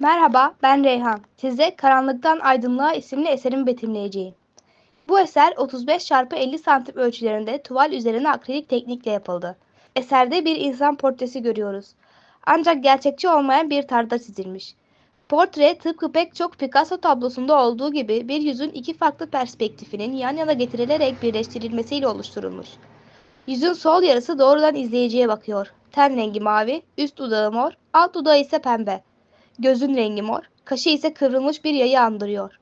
Merhaba, ben Reyhan. Size Karanlıktan Aydınlığa isimli eserimi betimleyeceğim. Bu eser 35 x 50 santim ölçülerinde tuval üzerine akrilik teknikle yapıldı. Eserde bir insan portresi görüyoruz. Ancak gerçekçi olmayan bir tarzda çizilmiş. Portre tıpkı pek çok Picasso tablosunda olduğu gibi bir yüzün iki farklı perspektifinin yan yana getirilerek birleştirilmesiyle oluşturulmuş. Yüzün sol yarısı doğrudan izleyiciye bakıyor. Ten rengi mavi, üst dudağı mor, alt dudağı ise pembe. Gözün rengi mor, kaşı ise kıvrılmış bir yayı andırıyor.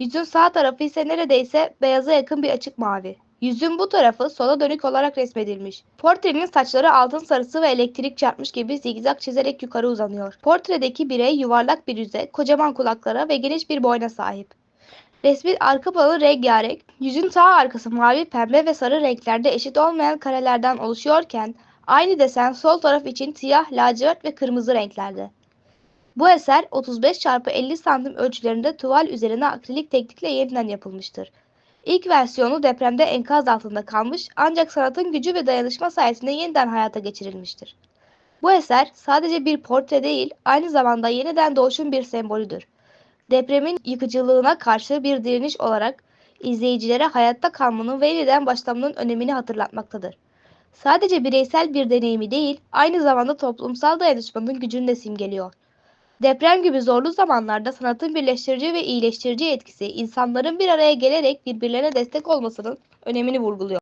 Yüzün sağ tarafı ise neredeyse beyaza yakın bir açık mavi. Yüzün bu tarafı sola dönük olarak resmedilmiş. Portrenin saçları altın sarısı ve elektrik çarpmış gibi zigzag çizerek yukarı uzanıyor. Portredeki birey yuvarlak bir yüze, kocaman kulaklara ve geniş bir boyna sahip. Resmin arka planı rengarenk, yüzün sağ arkası mavi, pembe ve sarı renklerde eşit olmayan karelerden oluşuyorken, aynı desen sol taraf için siyah, lacivert ve kırmızı renklerde. Bu eser 35 x 50 santim ölçülerinde tuval üzerine akrilik teknikle yeniden yapılmıştır. İlk versiyonu depremde enkaz altında kalmış ancak sanatın gücü ve dayanışma sayesinde yeniden hayata geçirilmiştir. Bu eser sadece bir portre değil, aynı zamanda yeniden doğuşun bir sembolüdür. Depremin yıkıcılığına karşı bir direniş olarak izleyicilere hayatta kalmanın ve yeniden başlamanın önemini hatırlatmaktadır. Sadece bireysel bir deneyimi değil, aynı zamanda toplumsal dayanışmanın gücünü de simgeliyor. Deprem gibi zorlu zamanlarda sanatın birleştirici ve iyileştirici etkisi insanların bir araya gelerek birbirlerine destek olmasının önemini vurguluyor.